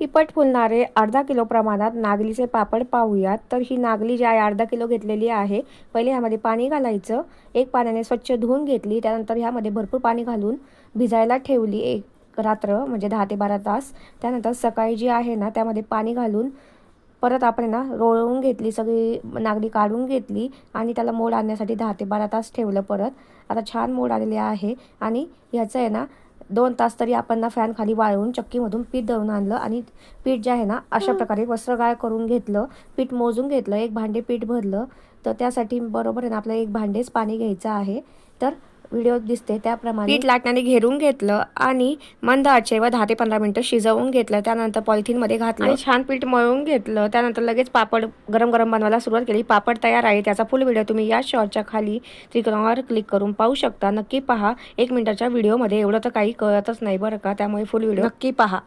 तिपट फुलणारे अर्धा किलो प्रमाणात नागलीचे पापड पाहूयात. तर ही नागली जी आहे अर्धा किलो घेतलेली आहे. पहिले ह्यामध्ये पाणी घालायचं. एक पाण्याने स्वच्छ धुवून घेतली. त्यानंतर ह्यामध्ये भरपूर पाणी घालून भिजायला ठेवली एक रात्र म्हणजे दहा ते बारा तास. त्यानंतर सकाळी जी आहे ना त्यामध्ये पाणी घालून परत आपण ना रोळवून घेतली सगळी नागली काढून घेतली आणि त्याला मोड आणण्यासाठी दहा ते बारा तास ठेवलं परत. आता छान मोड आलेले आहे आणि ह्याचं आहे ना दोन तास तरी आपण ना फॅन खाली वाळवून चक्कीमधून पीठ दळून आणलं आणि पीठ जे आहे ना अशा प्रकारे वस्त्रगाळ करून घेतलं पीठ मोजून घेतलं एक भांडे पीठ भरलं. तर त्यासाठी बरोबर आहे ना आपल्याला एक भांडेच पाणी घ्यायचं आहे. तर व्हिडिओ दिसते त्याप्रमाणे पीठ लाटण्याने घेरून घेतलं आणि मंद आचेवर दहा ते पंधरा मिनटं शिजवून घेतलं त्यानंतर पॉलिथिनमध्ये घातलं आणि छान पीठ मळून घेतलं त्यानंतर लगेच पापड गरम गरम बनवायला सुरुवात केली. पापड तयार आहे त्याचा फुल व्हिडिओ तुम्ही या शॉर्टच्या खाली त्रिकोणावर क्लिक करून पाहू शकता. नक्की पहा एक मिनिटाच्या व्हिडिओमध्ये एवढं तर काही कळतच नाही बरं का त्यामुळे फुल व्हिडिओ नक्की पहा.